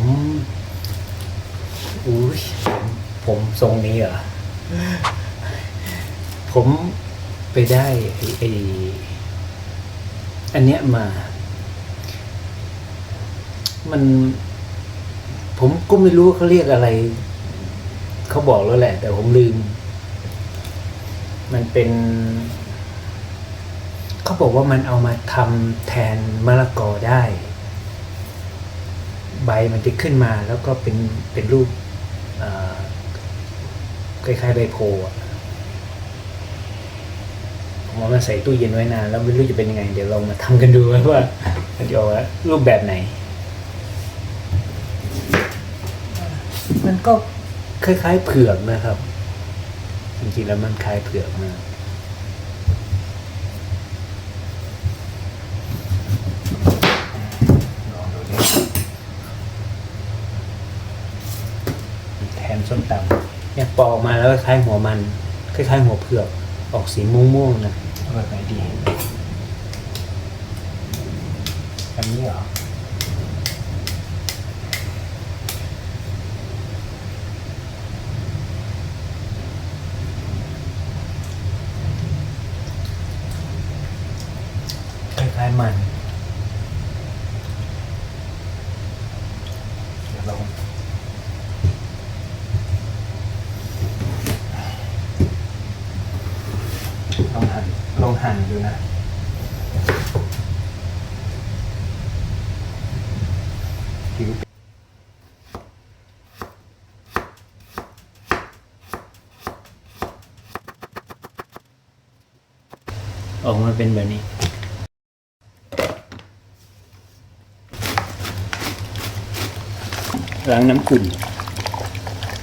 ผมอุ้ยผมผมทรงนี้เหรอ ผมไปได้ไอไออันเนี้ยมา มัน ผมก็ไม่รู้ว่าเขาเรียกอะไร เขาบอกแล้วแหละ แต่ผมลืม มันเป็นเขาบอกว่ามันเอามาทำแทนมะละกอได้ ใบมันจะขึ้นมาแล้วก็เป็นเป็นรูปเอ่อคล้ายๆใบโพธิ์อะผมเอามาใส่ตู้เย็นไว้นานแล้วไม่รู้จะเป็นยังไง เดี๋ยวลองมาทำกันดูว่ามันจะออกมารูปแบบไหน มันก็คล้ายๆเผือกนะครับ จริงๆแล้วมันคล้ายเผือกมาก ลองดูดิแทน ส้มตำเนี่ยปอกออกมาแล้วคล้ายหัวมันคล้ายๆหัวเผือกออกสีม่วงๆนะอร่อยดีแบบนี้เหรอ คล้ายๆมัน เดี๋ยวลองล องหันลองหันดูนะ ผิวออกมาเป็นแบบนี้ ล้างน้ำขุ่น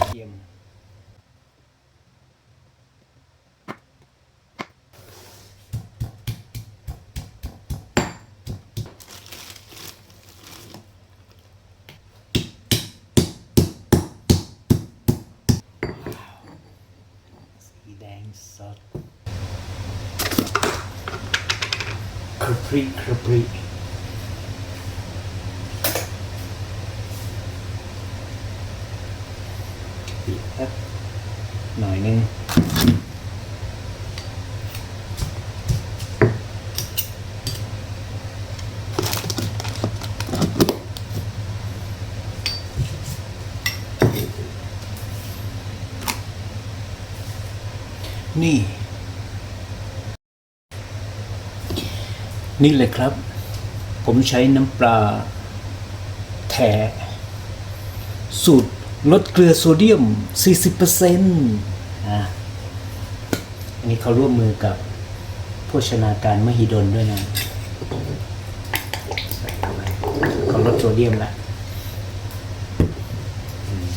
เทียมสีแดงสด ครุปรีครุปรีอีกสักหน่อยหนึงนี่ นี่เลยครับ ผมใช้น้ำปลาแท้สูตรลดเกลือโซเดียม 40%อะอันนี้เขาร่วมมือกับโภชนาการมหิดลด้วยนะเขาไปเขาลดโซเดียมละอืม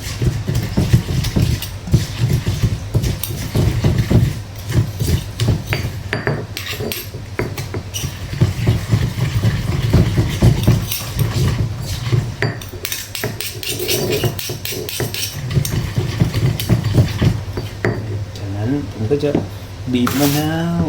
จากนั้นผม ก็จะบีบมะนาว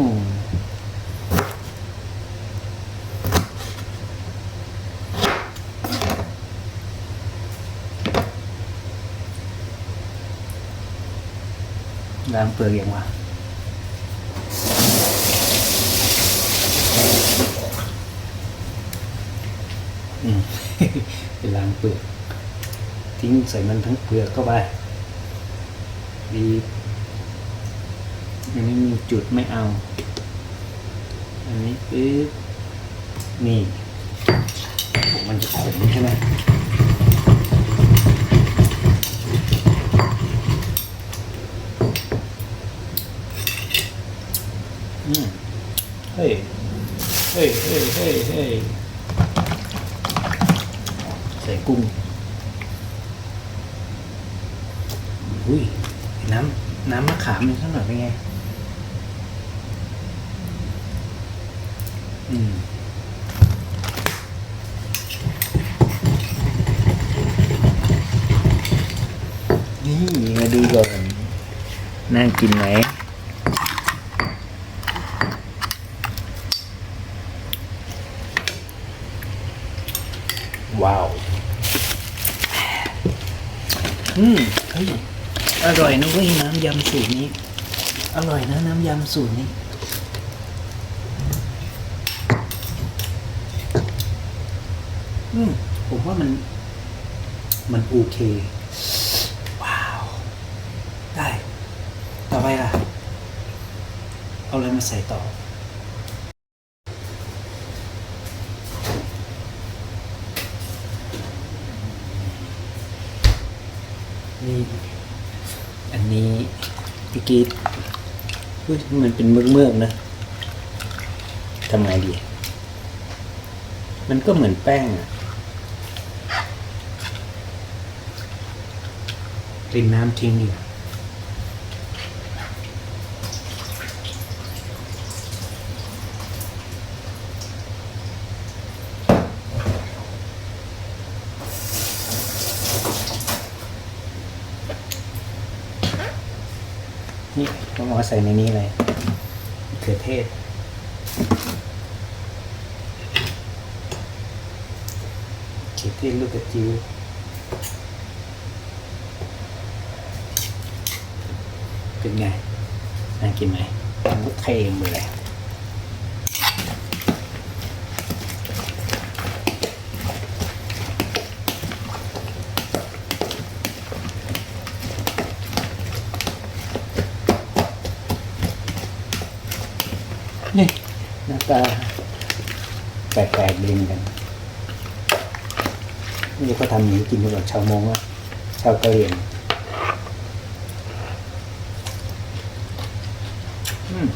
ล้างเปลือกยังวะอืมไปล้างเปลือก ทิ้งใส่มันทั้งเปลือกเข้าไปบีบ อันนี้มีจุดไม่เอา อันนี้ปึ๊บนี่มันจะขมใช่ไหมอืมเฮ้ย เฮ้ย เฮ้ย เฮ้ย เฮ้ย ใส่กุ้ง อุ้ย น้ำ น้ำมะขามมันสักหน่อยเป็นไง อืม นี่มาดูก่อน น่ากินไหมว้าว อืมเฮ้ยอร่อยนะเว้ยน้ำยำสูตรนี้ อร่อยนะน้ำยำสูตรนี้ อืมผมว่ามัน มันโอเค ว้าว ได้ ต่อไปล่ะ เอาอะไรมาใส่ต่อ นี่ อันนี้พี่กีดเฮ้ยมันเป็นเมือกเมือกๆนะทำไงดี มันก็เหมือนแป้งอะ รินน้ำทิ้งดีกว่นี่ต้องเอาใส่ในนี้เลยเขือเทศ เขียเทศลูกกระจิ๋ว เป็นไงน่ากินไหมก็เทหมดเลยนี่หน้าตาแปลกๆดีเหมือนกันนี่ก็ทำอย่างนี้กินสำหรับชาวมงอะชาวกะเหรี่ยงอืม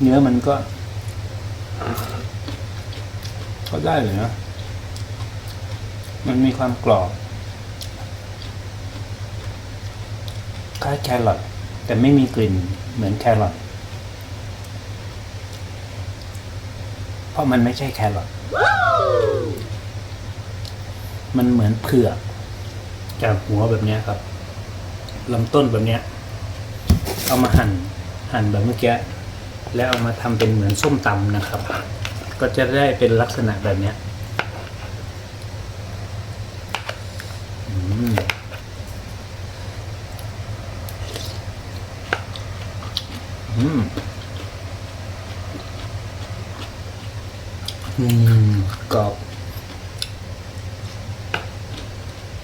เนื้อมันก็ ก็ได้เลยนะมันมีความกรอบคล้ายแครอทแต่ไม่มีกลิ่นเหมือนแครอทเพราะมันไม่ใช่แครอทมันเหมือนเผือกจากหัวแบบนี้ครับลำต้นแบบนี้เอามาหั่นหั่นแบบเมื่อกี้ แล้วเอามาทำเป็นเหมือนส้มตำนะครับ ก็จะได้เป็นลักษณะแบบเนี้ยอืมอืมอืมกรอบ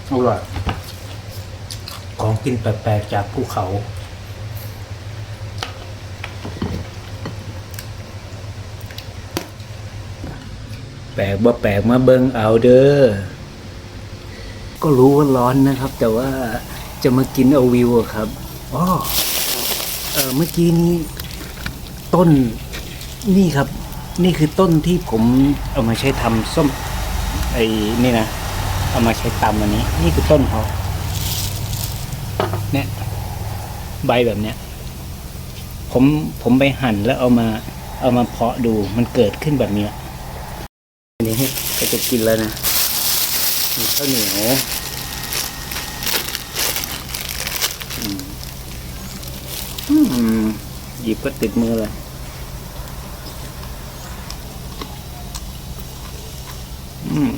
อร่อยของกินแปลกๆจากภูเขา ลกบ่แปลกมาเบิงเอาเด้อ ก็รู้ว่าร้อนนะครับ แต่ว่าจะมากินเอาวิวอะครับอ๋อเออเมื่อกี้นี้ต้นนี่ครับ นี่คือต้นที่ผมเอามาใช้ทำส้ม ไอ้นี่นะ เอามาใช้ตำอันนี้ นี่คือต้นเขาเนี่ยใบแบบเนี้ย ผมผมไปหั่นแล้วเอามา เอามาเพาะดูมันเกิดขึ้นแบบเนี้ย จะกินแล้วนะมีข้าวเหนียวหยิบก็ติดมือเลยอืม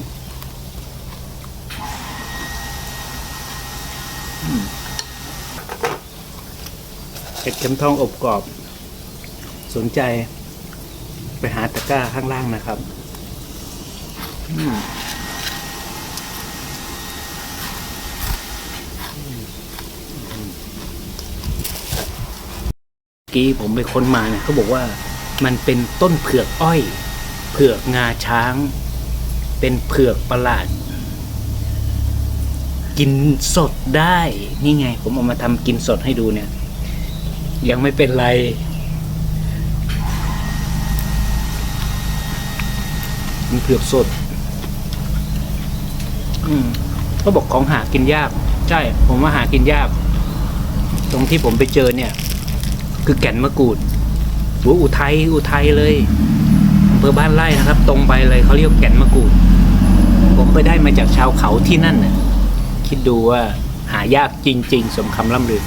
เห็ดเข็มทองอบกรอบ สนใจไปหาตะกร้าข้างล่างนะครับ กี้ผมไปค้นมาเนี่ยเขาบอกว่ามันเป็นต้นเผือกอ้อย เผือกงาช้าง เป็นเผือกประหลาด กินสดได้นี่ไง ผมเอามาทำกินสดให้ดูเนี่ย ยังไม่เป็นไรมันเผือกสด อืมเขาบอกของหากินยาก ใช่ ผมว่าหากินยาก ตรงที่ผมไปเจอเนี่ย คือแก่นมะกรูดหัวอุทัยอุทัยเลยอำเภอบ้านไร่นะครับ ตรงไปเลยเขาเรียกแก่นมะกรูด ผมไปได้มาจากชาวเขาที่นั่นน่ะคิดดูว่าหายากจริง ๆ สมคำล่ำลือ